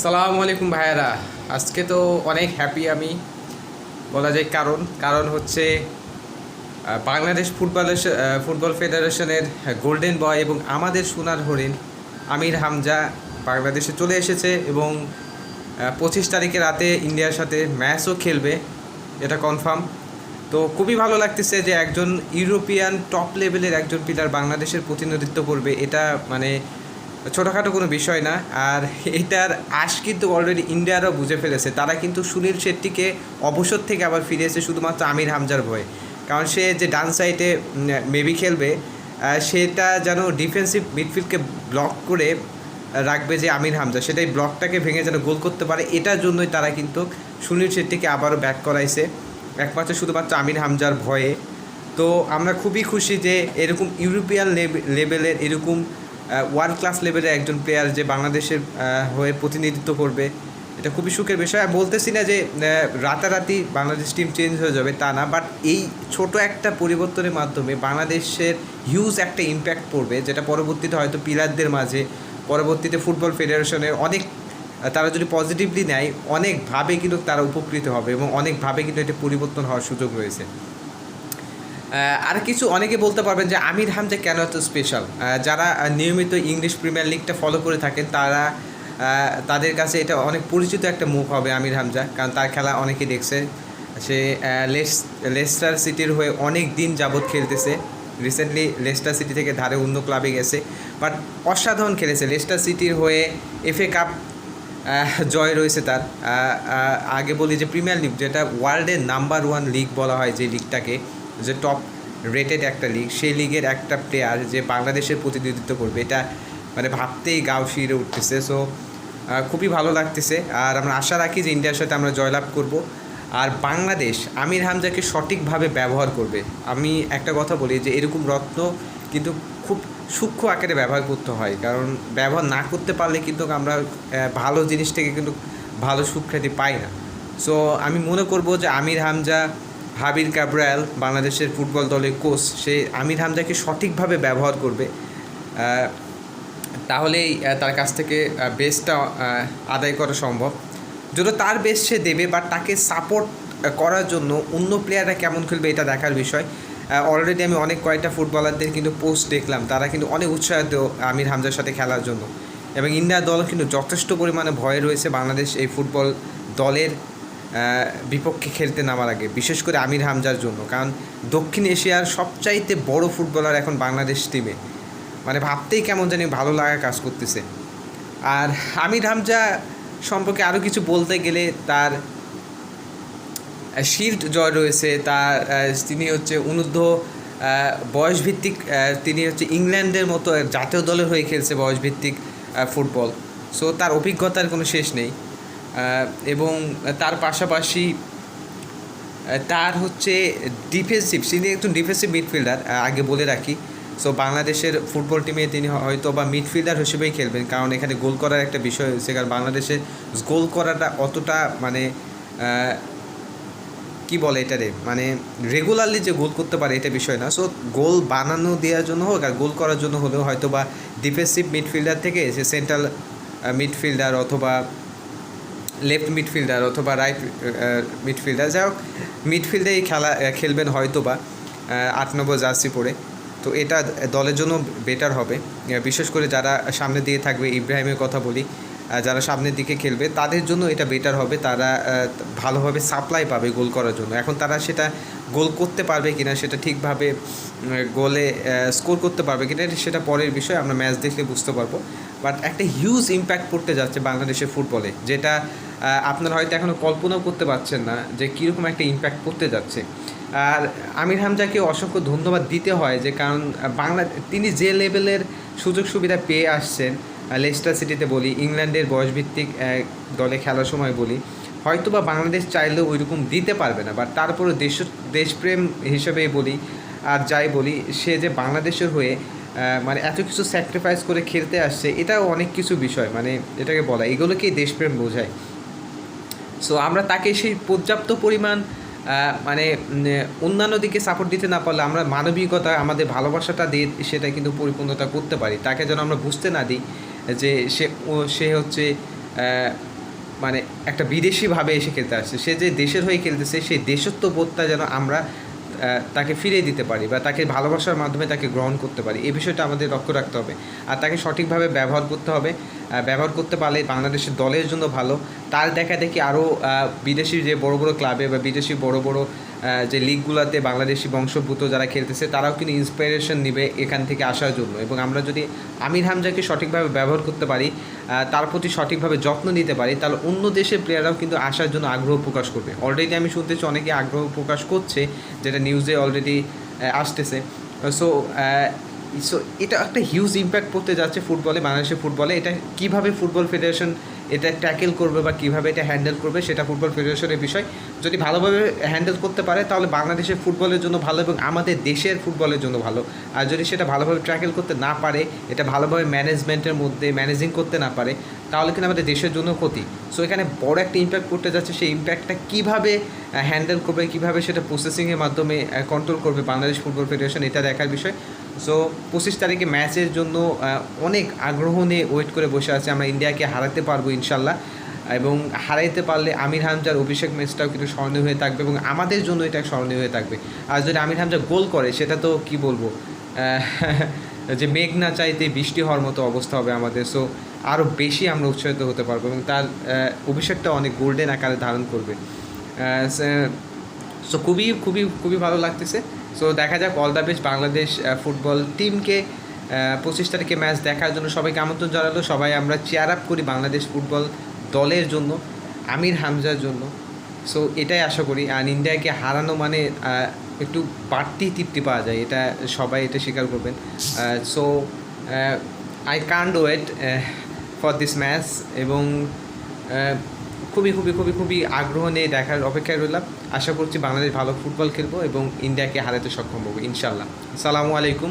সালামু আলাইকুম ভাইয়ারা। আজকে তো অনেক হ্যাপি আমি, বলা যায় কারণ। কারণ হচ্ছে বাংলাদেশ ফুটবল ফুটবল ফেডারেশনের গোল্ডেন বয় এবং আমাদের সোনার হরিণ আমির হামজা বাংলাদেশে চলে এসেছে এবং পঁচিশ তারিখে রাতে ইন্ডিয়ার সাথে ম্যাচও খেলবে, এটা কনফার্ম তো খুবই ভালো লাগতেছে যে একজন ইউরোপিয়ান টপ লেভেলের একজন প্লেয়ার বাংলাদেশের প্রতিনিধিত্ব করবে, এটা মানে ছোটোখাটো কোনো বিষয় না। আর এটার আশ কিন্তু অলরেডি ইন্ডিয়ারও বুঝে ফেলেছে। তারা কিন্তু সুনীল শেট্টিকে অবসর থেকে আবার ফিরে এসে শুধুমাত্র আমির হামজার ভয়ে। কারণ সে যে ডান সাইডে মেবি খেলবে সেটা যেন ডিফেন্সিভ মিডফিল্ডকে ব্লক করে রাখবে যে আমির হামজা। সেটাই ব্লকটাকে ভেঙে যেন গোল করতে পারে। এটার জন্যই তারা কিন্তু সুনীল শেট্টিকে আবারও ব্যাক করাইছে। একমাত্র শুধুমাত্র আমির হামজার ভয়ে। তো আমরা খুবই খুশি যে এরকম ইউরোপিয়ান লেভেলের এরকম ওয়ার্ল্ড ক্লাস লেভেলে একজন প্লেয়ার যে বাংলাদেশের হয়ে প্রতিনিধিত্ব করবে, এটা খুবই সুখের বিষয়। আমি বলতেছি না যে রাতারাতি বাংলাদেশ টিম চেঞ্জ হয়ে যাবে তা না বাট এই ছোট একটা পরিবর্তনের মাধ্যমে বাংলাদেশের হিউজ একটা ইম্প্যাক্ট পড়বে, যেটা পরবর্তীতে হয়তো পিলারদের মাঝে, পরবর্তীতে ফুটবল ফেডারেশনের অনেক তারা যদি পজিটিভলি নেয়, অনেকভাবে কিন্তু তারা উপকৃত হবে এবং অনেকভাবে কিন্তু এটা পরিবর্তন হওয়ার সুযোগ রয়েছে। আর কিছু অনেকে বলতে পারবেন যে আমির হামজা কেন এত স্পেশাল যারা নিয়মিত ইংলিশ প্রিমিয়ার লিগটা ফলো করে থাকেন, তারা তাদের কাছে এটা অনেক পরিচিত একটা মুখ হবে আমির হামজা, কারণ তার খেলা অনেকে দেখছে। সে লেস- লেস্টার সিটির হয়ে অনেক দিন যাবৎ খেলতেছে। রিসেন্টলি লেস্টার সিটি থেকে ধারে অন্য ক্লাবে গেছে। বাট অসাধারণ খেলেছে। লেস্টার সিটির হয়ে এফএ কাপ জয় রয়েছে তার। আগে বলি যে প্রিমিয়ার লিগ যেটা ওয়ার্ল্ডের নাম্বার ওয়ান লিগ বলা হয় যে লিগটাকে যে টপ রেটেড একটা লিগ সেই লিগের একটা প্লেয়ার যে বাংলাদেশের প্রতিনিধিত্ব করবে, এটা মানে ভাবতেই গাও শিরে উঠতেছে। সো খুবই ভালো লাগতেছে। আর আমরা আশা রাখি যে ইন্ডিয়ার সাথে আমরা জয়লাভ করব। আর বাংলাদেশ আমির হামজাকে সঠিকভাবে ব্যবহার করবে। আমি একটা কথা বলি যে এরকম রত্ন কিন্তু খুব সূক্ষ্ম আকারে ব্যবহার করতে হয়। কারণ ব্যবহার না করতে পারলে কিন্তু আমরা ভালো জিনিস থেকে কিন্তু ভালো সুখ্যাতি পাই না। সো আমি মনে করব যে আমির হামজা হাবির কাবরাল বাংলাদেশের ফুটবল দলের কোচ, সে আমির হামজাকে সঠিকভাবে ব্যবহার করবে। তাহলেই তার কাছ থেকে বেস্টটা আদায় করা সম্ভব। যদি তার বেস্ট সে দেবে বা তাকে সাপোর্ট করার জন্য অন্য প্লেয়াররা কেমন খেলবে এটা দেখার বিষয়। অলরেডি আমি অনেক কয়েকটা ফুটবলারদের কিন্তু পোস্ট দেখলাম, তারা কিন্তু অনেক উৎসাহিত আমির হামজার সাথে খেলার জন্য। এবং ইন্ডিয়া দল কিন্তু যথেষ্ট পরিমাণে ভয় রয়েছে বাংলাদেশ এই ফুটবল দলের বিপক্ষে খেলতে নামার আগে, বিশেষ করে আমির হামজার জন্য। কারণ দক্ষিণ এশিয়ার সবচাইতে বড় ফুটবলার এখন বাংলাদেশ টিমে মানে ভাবতেই কেমন জানি ভালো লাগা কাজ করতেছে। আর আমির হামজা সম্পর্কে আরও কিছু বলতে গেলে তার শিল্ড জয় রয়েছে, তার তিনি হচ্ছে অনূর্ধ্ব বয়সভিত্তিক তিনি হচ্ছে ইংল্যান্ডের মতো জাতীয় দলের হয়ে খেলছে বয়সভিত্তিক ফুটবল। সো তার অভিজ্ঞতার কোনো শেষ নেই। এবং তার পাশাপাশি তার হচ্ছে ডিফেন্সিভ তিনি একজন ডিফেন্সিভ মিডফিল্ডার আগে বলে রাখি। সো বাংলাদেশের ফুটবল টিমে তিনি হয়তো বা মিডফিল্ডার হিসেবেই খেলবেন, কারণ এখানে গোল করার একটা বিষয় হচ্ছে কারণ বাংলাদেশের গোল করাটা অতটা মানে কি বলে এটারে? মানে রেগুলারলি যে গোল করতে পারে এটা বিষয় না। সো গোল বানানো দেওয়ার জন্য হোক আর গোল করার জন্য হলেও হয়তো বা ডিফেন্সিভ মিডফিল্ডার থেকে সে সেন্ট্রাল মিডফিল্ডার অথবা লেফট মিডফিল্ডার অথবা রাইট মিডফিল্ডার যাই হোক মিডফিল্ডেই খেলা খেলবেন হয়তো বা আট নম্বর জার্সি পরে। তো এটা দলের জন্য বেটার হবে। বিশেষ করে যারা সামনে দিয়ে থাকবে, ইব্রাহিমের কথা বলি যারা সামনের দিকে খেলবে, তাদের জন্য এটা বেটার হবে। তারা ভালোভাবে সাপ্লাই পাবে গোল করার জন্য। এখন তারা সেটা গোল করতে পারবে কিনা, সেটা ঠিকভাবে গোলে স্কোর করতে পারবে কিনা সেটা পরের বিষয়। আমরা ম্যাচ দেখলে বুঝতে পারব। বাট একটা হিউজ ইম্প্যাক্ট পড়তে যাচ্ছে বাংলাদেশের ফুটবলে যেটা আপনারা হয়তো এখনও কল্পনাও করতে পারছেন না যে কীরকম একটা ইম্প্যাক্ট পড়তে যাচ্ছে। আর আমির হামজাকে অসংখ্য ধন্যবাদ দিতে হয় যে কারণ বাংলা, তিনি যে লেভেলের সুযোগ সুবিধা পেয়ে আসছেন লেস্টার সিটিতে বলি, ইংল্যান্ডের বয়সভিত্তিক দলে খেলার সময় বলি হয়তো বা বাংলাদেশ চাইলেও ওইরকম দিতে পারবে না, বাট তারপরে দেশ, দেশপ্রেম হিসেবেই বলি, আর যাই বলি, সে যে বাংলাদেশের হয়ে মানে এত কিছু স্যাক্রিফাইস করে খেলতে আসছে, এটাও অনেক কিছু বিষয়। মানে এটাকে বলা, এগুলোকেই দেশপ্রেম বোঝায়। সো আমরা তাকে সেই পর্যাপ্ত পরিমাণ মানে অন্যান্য দিকে সাপোর্ট দিতে না পারলে আমরা মানবিকতা, আমাদের ভালোবাসাটা দিয়ে সেটা কিন্তু পরিপূর্ণতা করতে পারি। তাকে যেন আমরা বুঝতে না দিই যে সে সে হচ্ছে মানে একটা বিদেশিভাবে এসে খেলতে আসছে। সে যে দেশের হয়ে খেলতেছে, সেই দেশত্ব বোধটা যেন আমরা তাকে ফিরিয়ে দিতে পারি বা তাকে ভালোবাসার মাধ্যমে তাকে গ্রহণ করতে পারি। এই বিষয়টা আমাদের লক্ষ্য রাখতে হবে। আর তাকে সঠিকভাবে ব্যবহার করতে হবে। ব্যবহার করতে পারলে বাংলাদেশের দলের জন্য ভালো। তার দেখা দেখি আরও বিদেশি যে বড় বড় ক্লাবে বা বিদেশি বড় বড় যে লিগগুলোতে বাংলাদেশি বংশোদ্ভূত যারা খেলতেছে, তারাও কিন্তু ইন্সপিরেশন নেবে এখান থেকে আসার জন্য। এবং আমরা যদি আমির হামজাকে সঠিকভাবে ব্যবহার করতে পারি তার প্রতি সঠিকভাবে যত্ন নিতে পারি, তাহলে অন্য দেশের প্লেয়াররাও কিন্তু আসার জন্য আগ্রহ প্রকাশ করবে। অলরেডি আমি শুনতেছি অনেকে আগ্রহ প্রকাশ করছে, যেটা নিউজে অলরেডি আসতেছে। সো সো এটা একটা হিউজ ইম্প্যাক্ট পড়তে যাচ্ছে ফুটবলে বাংলাদেশের ফুটবলে এটা কীভাবে ফুটবল ফেডারেশন এটা ট্যাকেল করবে বা কীভাবে এটা হ্যান্ডেল করবে সেটা ফুটবল ফেডারেশনের বিষয়। যদি ভালোভাবে হ্যান্ডেল করতে পারে, তাহলে বাংলাদেশের ফুটবলের জন্য ভালো এবং আমাদের দেশের ফুটবলের জন্য ভালো। আর যদি সেটা ভালোভাবে ট্র্যাকেল করতে না পারে, এটা ভালোভাবে ম্যানেজমেন্টের মধ্যে ম্যানেজিং করতে না পারে, তাহলে কিন্তু আমাদের দেশের জন্য ক্ষতি। সো এখানে বড় একটা ইম্প্যাক্ট করতে যাচ্ছে, সেই ইম্প্যাক্টটা কীভাবে হ্যান্ডেল করবে, কীভাবে সেটা প্রসেসিংয়ের মাধ্যমে কন্ট্রোল করবে বাংলাদেশ ফুটবল ফেডারেশন এটা দেখার বিষয়। সো পঁচিশ তারিখে ম্যাচের জন্য অনেক আগ্রহ নিয়ে ওয়েট করে বসে আছে। আমরা ইন্ডিয়াকে হারাতে পারব, ইনশাল্লাহ। এবং হারাইতে পারলে আমির হামজার অভিষেক ম্যাচটাও কিন্তু স্মরণীয় হয়ে থাকবে এবং আমাদের জন্য এটা স্মরণীয় হয়ে থাকবে। আর যদি আমির হামজা গোল করে, সেটা তো কি বলব? যে মেঘ না চাইতে বৃষ্টি হওয়ার মতো অবস্থা হবে আমাদের। সো আরও বেশি আমরা উৎসাহিত হতে পারব এবং তার অভিষেকটা অনেক গোল্ডেন আকারে ধারণ করবে। সো খুবই খুবই খুবই ভালো লাগতেছে। সো দেখা যাক all the best Bangladesh football টিমকে পঁচিশ তারিখে ম্যাচ দেখার জন্য সবাইকে আমন্ত্রণ জানালো। সবাই আমরা চেয়ার আপ করি বাংলাদেশ ফুটবল দলের জন্য, আমির হামজার জন্য। সো এটাই আশা করি। আর ইন্ডিয়াকে হারানো মানে একটু বাড়তি তৃপ্তি পাওয়া যায়। এটা সবাই এটা স্বীকার করবেন। So I can't wait for this match এবং খুবই খুবই খুবই খুবই আগ্রহ নিয়ে দেখার অপেক্ষায় রইলাম। আশা করছি বাংলাদেশ ভালো ফুটবল খেলব এবং ইন্ডিয়াকে হারাতে সক্ষম হব ইনশাল্লাহ সালামু আলাইকুম।